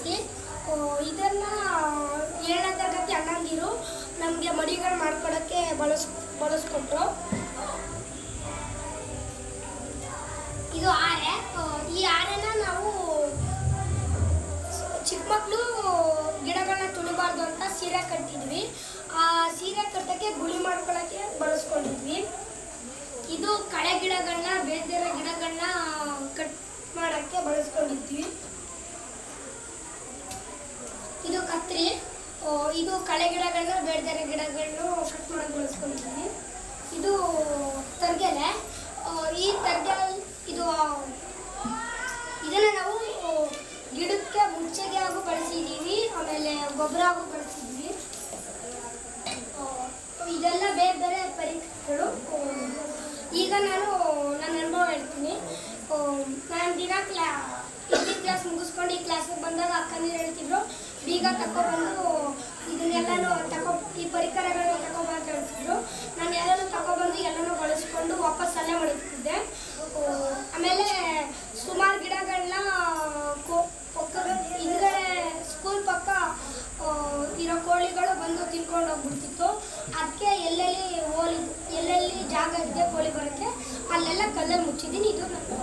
ಹಾಸಿಗೆ ಇದನ್ನು ಏಳನೇ ತರಗತಿ ಅಣ್ಣಂದಿರು ನಮಗೆ ಮಡಿಗಳು ಮಾಡ್ಕೊಡೋಕ್ಕೆ ಬಳಸ್ ಬಳಸ್ಕೊಟ್ರು ಇದು ಆರೆ. ಈ ಆರೆನ ನಾವು ಚಿಕ್ಕ ಮಕ್ಕಳು ಗಿಡಗಳನ್ನ ತುಳಿಬಾರ್ದು ಅಂತ ಸೀರೆ ಕಟ್ಟಿದ್ವಿ. ಆ ಸೀರೆ ಕಟ್ಟೋಕ್ಕೆ ಗುಳಿ ಮಾಡ್ಕೊಳ್ಳೋಕ್ಕೆ ಬಳಸ್ಕೊಂಡಿದ್ವಿ. ಇದು ಕಳೆ ಗಿಡಗಳನ್ನ ಬೇರೆ ಬೇರೆ ಗಿಡಗಳನ್ನ ಕಟ್ ಮಾಡೋಕ್ಕೆ ಬಳಸ್ಕೊಂಡಿದ್ವಿ. ಇದು ಕತ್ರಿ. ಇದು ಕಳೆ ಗಿಡಗಳನ್ನ ಬೇರೆ ಬೇರೆ ಗಿಡಗಳನ್ನು ಕಟ್ ಮಾಡೋದು ಬಳಸ್ಕೊಂಡಿದ್ದೀನಿ. ಇದು ತರ್ಗೆಲೆ. ಈ ತರ್ಗೆ ಇದು ಇದನ್ನು ನಾವು ಗಿಡಕ್ಕೆ ಮುಂಚೆಗೆ ಆಗು ಬಳಸಿದ್ದೀವಿ ಆಮೇಲೆ ಗೊಬ್ಬರ ಆಗು ಬಳಸಿದ್ದೀವಿ ಇದೆಲ್ಲ ಬೇರೆ ಬೇರೆ ಪರಿಕರಗಳು. ಈಗ ನಾನು ನನ್ನ ಅನುಭವ ಹೇಳ್ತೀನಿ. ನಾನು ದಿನ ಕ್ಲಾ ಇಲ್ಲಿ ಕ್ಲಾಸ್ ಮುಗಿಸ್ಕೊಂಡು ಈ ಕ್ಲಾಸಿಗೆ ಬಂದಾಗ ಅಕ್ಕನೇ ಹೇಳ್ತಿದ್ರು ಬೀಗ ತಗೊಬಂದು ಇದನ್ನೆಲ್ಲನೂ ತಗೋ ಈ ಪರಿಕರಗಳನ್ನು ತಗೊಬಂದು ಕಳಿಸಿದ್ರು ನಾನು ಎಲ್ಲನೂ ತಗೊಬಂದು ಎಲ್ಲನೂ ಬಳಸ್ಕೊಂಡು ವಾಪಸ್ ಅಲ್ಲೇ ಮಡಗ್ತಿದ್ದೆ ಆಮೇಲೆ ಸುಮಾರು ಗಿಡಗಳನ್ನ ಪಕ್ಕ, ಹಿಂದ್ಗಡೆ ಸ್ಕೂಲ್ ಪಕ್ಕ ಇರೋ ಕೋಳಿಗಳು ಬಂದು ತಿನ್ಕೊಂಡು ಹೋಗ್ಬಿಡ್ತಿತ್ತು. ಅದಕ್ಕೆ ಎಲ್ಲೆಲ್ಲಿ ಹೋಲಿ, ಎಲ್ಲೆಲ್ಲಿ ಜಾಗ ಇದೆ ಕೋಳಿ ಬರೋಕ್ಕೆ, ಅಲ್ಲೆಲ್ಲ ಕಲ್ಲಲ್ಲಿ ಮುಚ್ಚಿದ್ದೀನಿ. ಇದು ನನ್ನ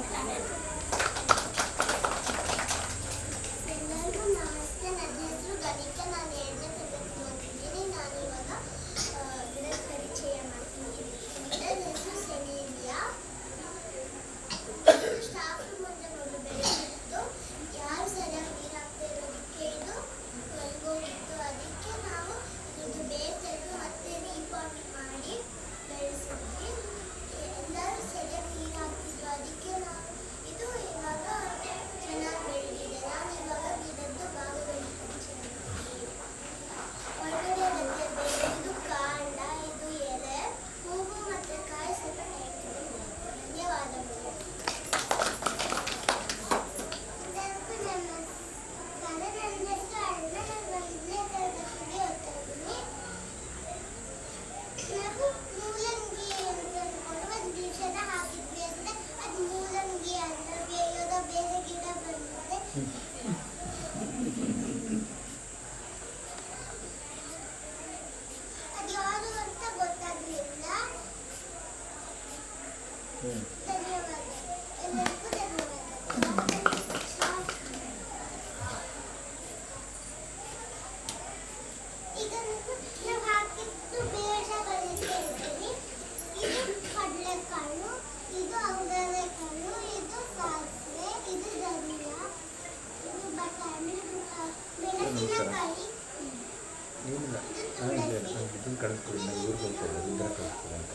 ಅವ್ರನ್ನ ಕಳಿಸ್ಕೊಡಿ ನಾವು ಇವ್ರು ಕಳಿಸ್ಕೊಡಿ ಅದನ್ನ ಕಳಿಸ್ಕೊಡಿ ಅಂತ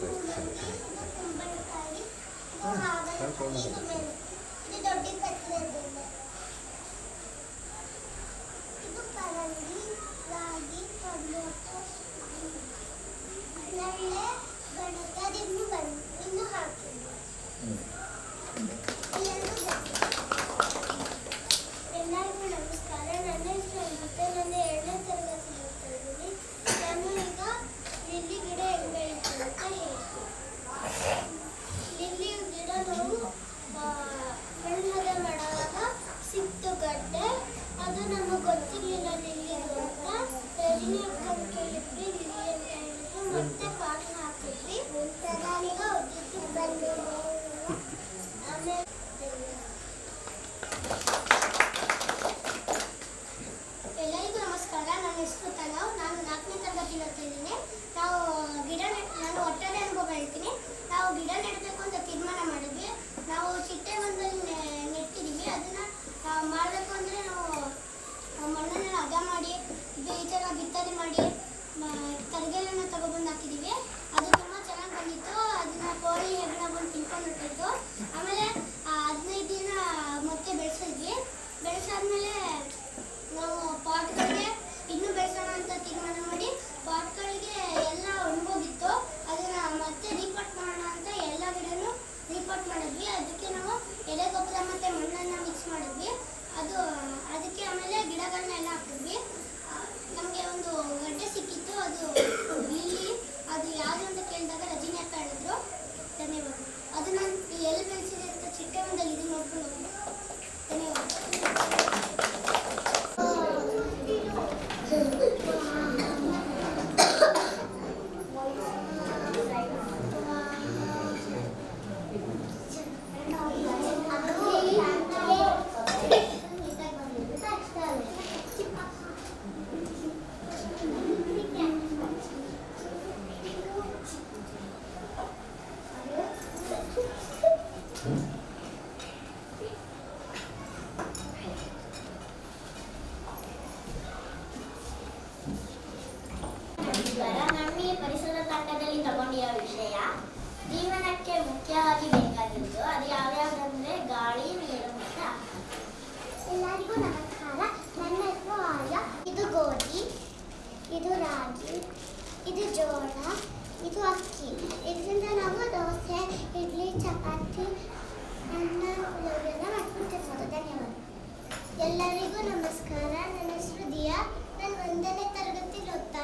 ಸರಿ ಸರಿ ಸರಿ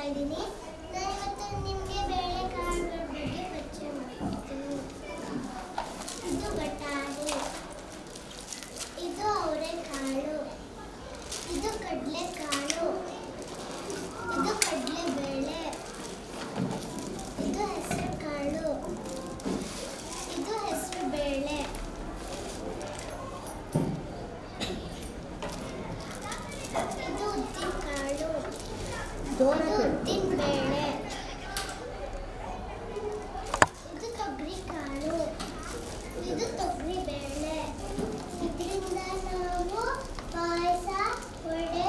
Karadeniz Ribeirão, e brinda novo, pois a cordeira.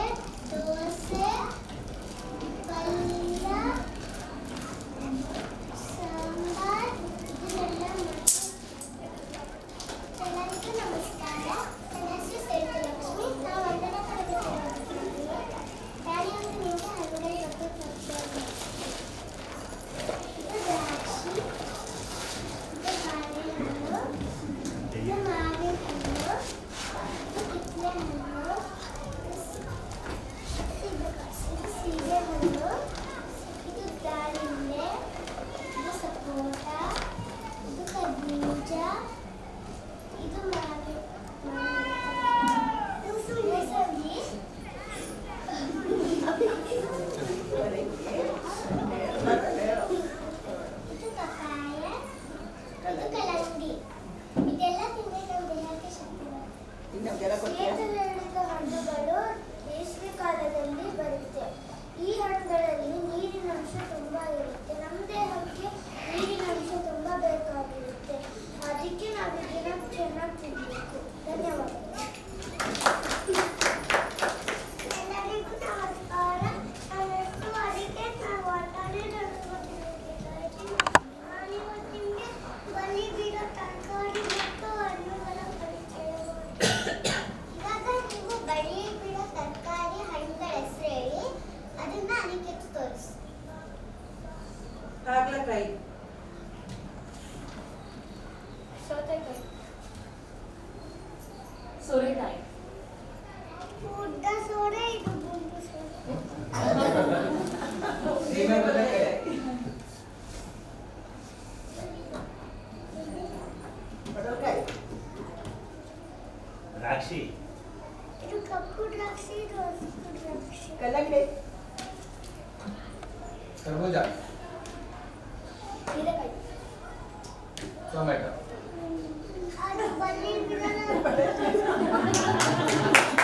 Thank you.